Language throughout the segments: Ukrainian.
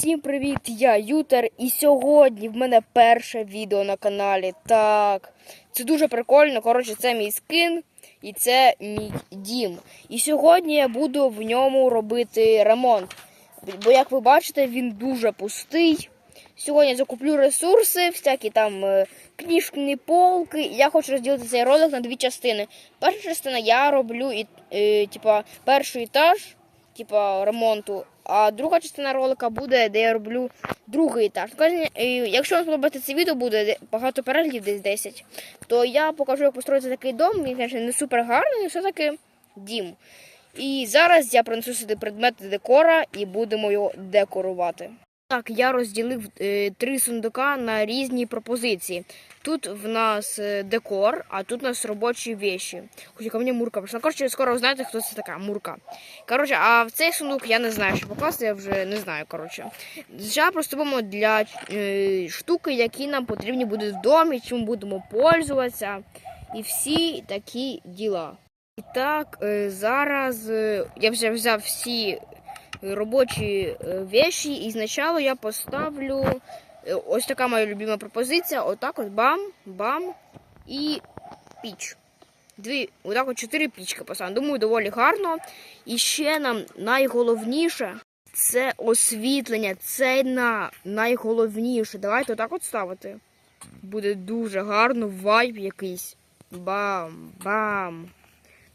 Всім привіт! Я Ютер, і сьогодні в мене перше відео на каналі. Так, це дуже прикольно. Коротше, це мій скин і це мій дім. І сьогодні я буду в ньому робити ремонт. Бо, як ви бачите, він дуже пустий. Сьогодні закуплю ресурси, всякі там е, книжні полки. Я хочу розділити цей ролик на дві частини. Перша частина я роблю і, е, типа, перший етаж, типа ремонту. А друга частина ролика буде, де я роблю другий етаж. Якщо вам сподобається це відео, буде багато переглядів, десь 10, то я покажу, як построїти такий дом. Він, звісно, не супер гарний, але все-таки дім. І зараз я принесу сюди предмети декора і будемо його декорувати. Так, я розділив е, три сундука на різні пропозиції. Тут в нас е, декор, а тут у нас робочі вещі. Хоча ко мені мурка прийшла. Коротше, скоро знаєте, хто це така мурка. Коротше, а в цей сундук я не знаю, що покласти, я вже не знаю. Коротше. Зараз приступимо для е, штуки, які нам потрібні будуть в домі, чим будемо пользуватися. І всі такі діла. І так, е, зараз е, я вже взяв всі робочі е, вещі, і спочатку я поставлю е, ось така моя любима пропозиція. Отак от бам, бам і піч. Дві, отак от чотири пічки поставимо. Думаю, доволі гарно. І ще нам найголовніше це освітлення. Це на найголовніше. Давайте отак от ставити. Буде дуже гарно, вайб якийсь. Бам, бам.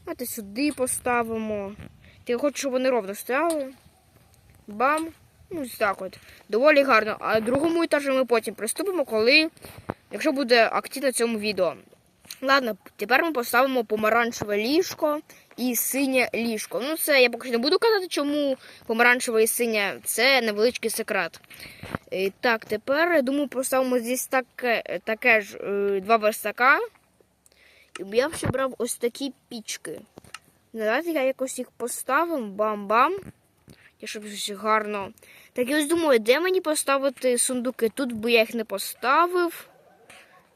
Давайте сюди поставимо. Ти хочу, щоб вони ровно стояли. Бам. Ну, так от. Доволі гарно. А другому етажу ми потім приступимо, коли. Якщо буде актив на цьому відео. Ладно, тепер ми поставимо помаранчеве ліжко і синє ліжко. Ну, це я поки не буду казати, чому помаранчеве і синє. Це невеличкий секрет. І, так, тепер, я думаю, поставимо здесь таке, таке ж е, два верстака. І я ще брав ось такі пічки. Давайте я якось їх поставимо. Бам-бам. Я щоб гарно. Так я ось думаю, де мені поставити сундуки? Тут би я їх не поставив.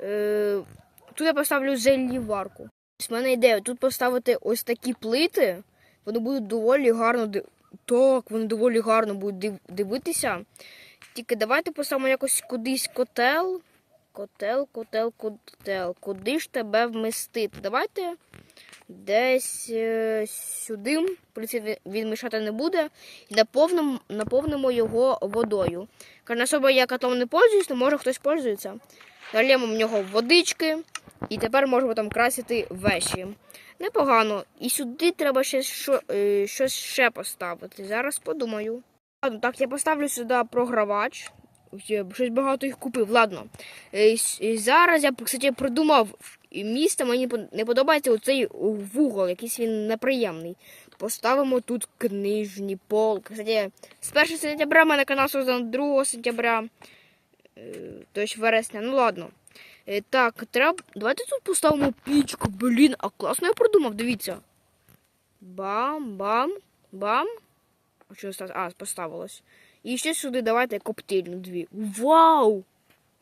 Е, тут я поставлю зеліварку. Ось в мене ідея тут поставити ось такі плити. Вони будуть доволі гарно. Так, вони доволі гарно будуть див... дивитися. Тільки давайте поставимо якось кудись котел. Котел, котел, котел. Куди ж тебе вмістити? Давайте десь е, сюди. Принципі, він мішати не буде. І наповнимо, наповнимо його водою. Каже, особо я котлом не пользуюсь, але може хтось пользується. Налємо в нього водички. І тепер можемо там красити вещі. Непогано. І сюди треба ще що, е, щось ще поставити. Зараз подумаю. Ладно, так, я поставлю сюди програвач. Я щось багато їх купив. Ладно. Е, е, Зараз я, кстати, придумав місце. Мені не подобається оцей вугол, якийсь він неприємний. Поставимо тут книжні полки. Кстати, з 1 сентября мене канал создан 2 сентября. Тобто вересня. Ну ладно. Е, Так, треба. Давайте тут поставимо пічку. Блін, а класно я придумав, дивіться. Бам, бам. А поставилось. І ще сюди давайте коптильну дві. Вау!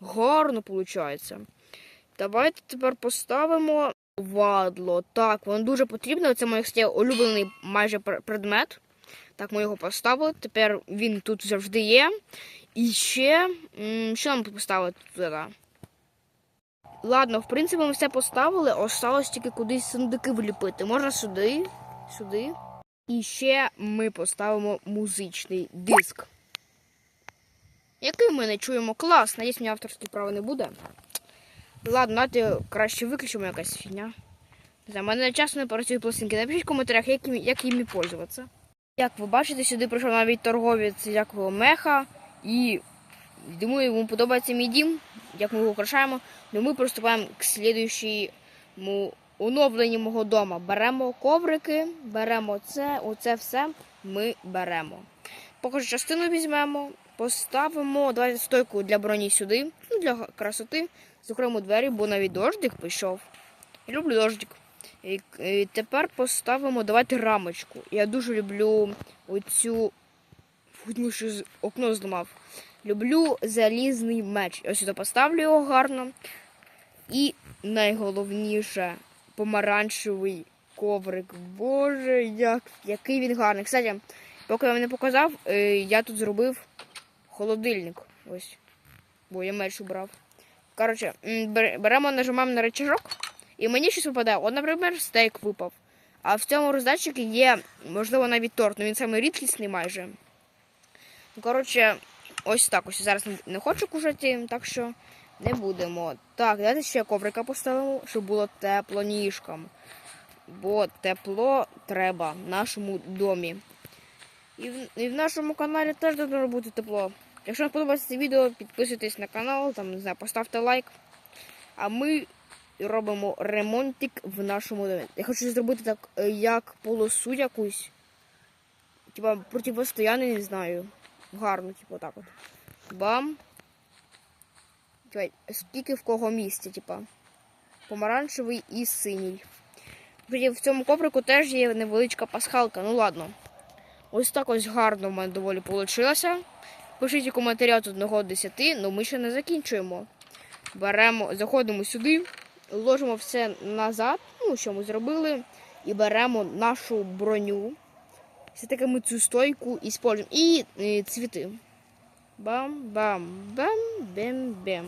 Гарно виходить. Давайте тепер поставимо вадло. Так, воно дуже потрібно. Це мій улюблений майже предмет. Так, ми його поставили. Тепер він тут завжди є. І ще. Що нам поставити туди? Ладно, в принципі, ми все поставили, осталось тільки кудись сундуки вліпити. Можна сюди, сюди. І ще ми поставимо музичний диск. Який ми не чуємо клас. Надіюсь, мені авторські права не буде. Ладно, давайте краще виключимо якась фігня. В мене часом не працюють пластинки. Напишіть в коментарях, як, як їм пользуватися. Як ви бачите, сюди прийшов навіть торговець як меха. І думаю, йому подобається мій дім, як ми його украшаємо. Ну ми приступаємо к слідуючому оновленню мого дому. Беремо коврики, беремо це, оце все ми беремо. Поки частину візьмемо, поставимо, давайте стойку для броні сюди, для красоти. Закриємо двері, бо навіть дождик пішов. Я люблю дождик. І, і тепер поставимо, давайте рамочку. Я дуже люблю оцю. Фу, що окно зламав. Люблю залізний меч. Ось сюди поставлю його гарно. І найголовніше помаранчевий коврик. Боже, як, який він гарний. Кстати, поки я вам не показав, е, я тут зробив холодильник. Ось. Бо я меч убрав. Коротше, беремо, нажимаємо на рычажок, і мені щось випадає. От, наприклад, стейк випав. А в цьому роздатчику є, можливо, навіть торт, ну він саме рідкісний майже. Коротше, ось так ось. Зараз не- не хочу кушати, так що не будемо. Так, давайте ще коврика поставимо, щоб було тепло ніжкам. Бо тепло треба в нашому домі. І в, і в нашому каналі теж должно бути тепло. Якщо вам подобається це відео, підписуйтесь на канал, там, не знаю, поставте лайк. А ми робимо ремонтик в нашому домі. Я хочу зробити так, е, як полосу якусь. Типа противостояння, не знаю. Гарно, типу, так от. Бам. Типа, скільки в кого місця, типа. Помаранчевий і синій. В цьому коврику теж є невеличка пасхалка. Ну ладно. Ось так ось гарно в мене доволі вийшло. Пишіть у коментарях з 1 до 10, але ми ще не закінчуємо. Беремо, заходимо сюди, ложимо все назад, ну, що ми зробили, і беремо нашу броню. Все таки ми цю стойку і. І е, цвіти. Бам-бам-бам-бем-бем.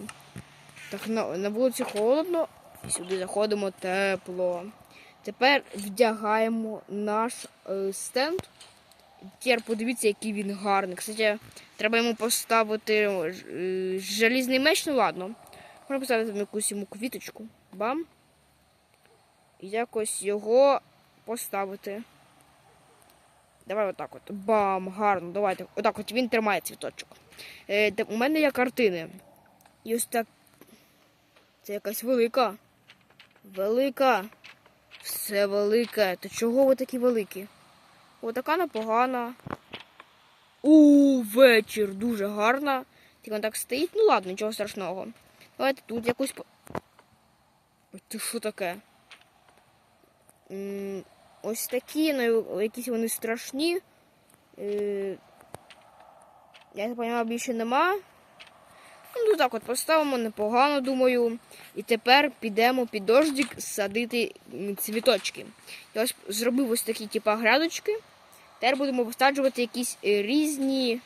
Так, на, на вулиці холодно, і сюди заходимо тепло. Тепер вдягаємо наш е, стенд. Тепер подивіться, який він гарний. Кстати, треба йому поставити желізний меч, ну ладно. Можна поставити якусь йому квіточку. Бам. І якось його поставити. Давай отак от. Бам, гарно, давайте. Отак от він тримає цвіточок. Е, у мене є картини. І ось так. Це якась велика. Велика. Все велике. То чого ви такі великі? Отака непогана. У вечір дуже гарна. Тільки вона так стоїть. Ну ладно, нічого страшного. Давайте тут якусь. по- Ой, Ти що таке? Ось такі, ну якісь вони страшні. Е, Я так розумію, більше нема. Ну так от поставимо непогано, думаю. І тепер підемо під дождик садити цвіточки. Я ось зробив ось такі типа грядочки. Тепер будемо посаджувати якісь е, різні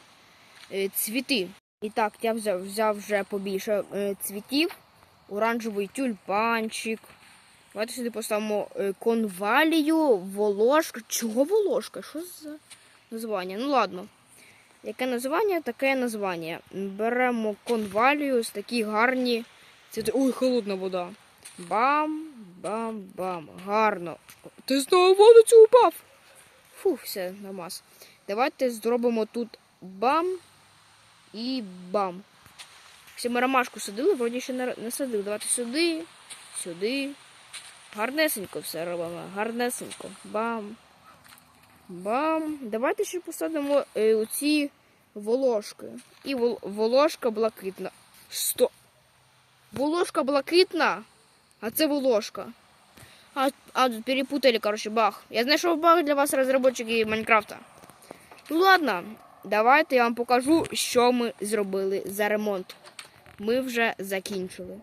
е, цвіти. І так, я взяв, взяв вже побільше е, цвітів. Оранжевий тюльпанчик. Давайте сюди поставимо конвалію, волошка. Чого волошка? Що за названня? Ну ладно. Яке названня, таке названня. Беремо конвалію, такі гарні цвіти. Ой, холодна вода. Бам, бам, бам. Гарно. Ти знову воду цю упав. Фу, все, намаз. Давайте зробимо тут бам і бам. Ще ми ромашку садили, вроді ще не садили. Давайте сюди, сюди. Гарнесенько все робимо. Гарнесенько. Бам. Бам. Давайте ще посадимо е, оці волошки. І вол, волошка блакитна. Сто. Волошка блакитна, а це волошка. А, а перепутали, короче, баг. Я знайшов баг для вас, розробники Майнкрафта. Ну ладно, давайте я вам покажу, що ми зробили за ремонт. Ми вже закінчили.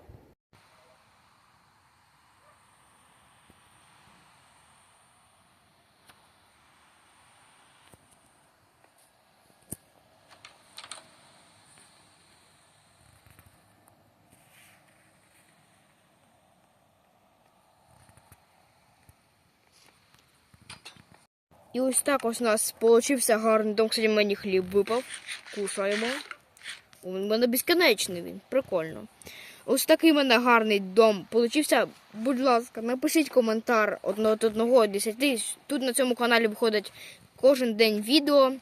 І ось так ось у нас получився гарний дом. Кстати, мені хліб випав. Кушаємо. У мене безконечний він. Прикольно. Ось такий в мене гарний дом получився. Будь ласка, напишіть коментар одного до одного 10. Тут на цьому каналі виходить кожен день відео.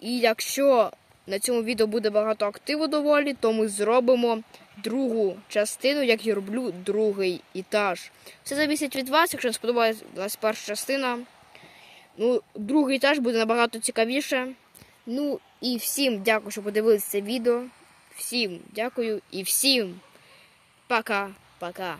І якщо на цьому відео буде багато активу доволі, то ми зробимо другу частину, як я роблю другий етаж. Все залежить від вас, якщо сподобалась перша частина. Ну, другий етаж буде набагато цікавіше. Ну і всім дякую, що подивилися це відео. Всім дякую і всім пока-пока.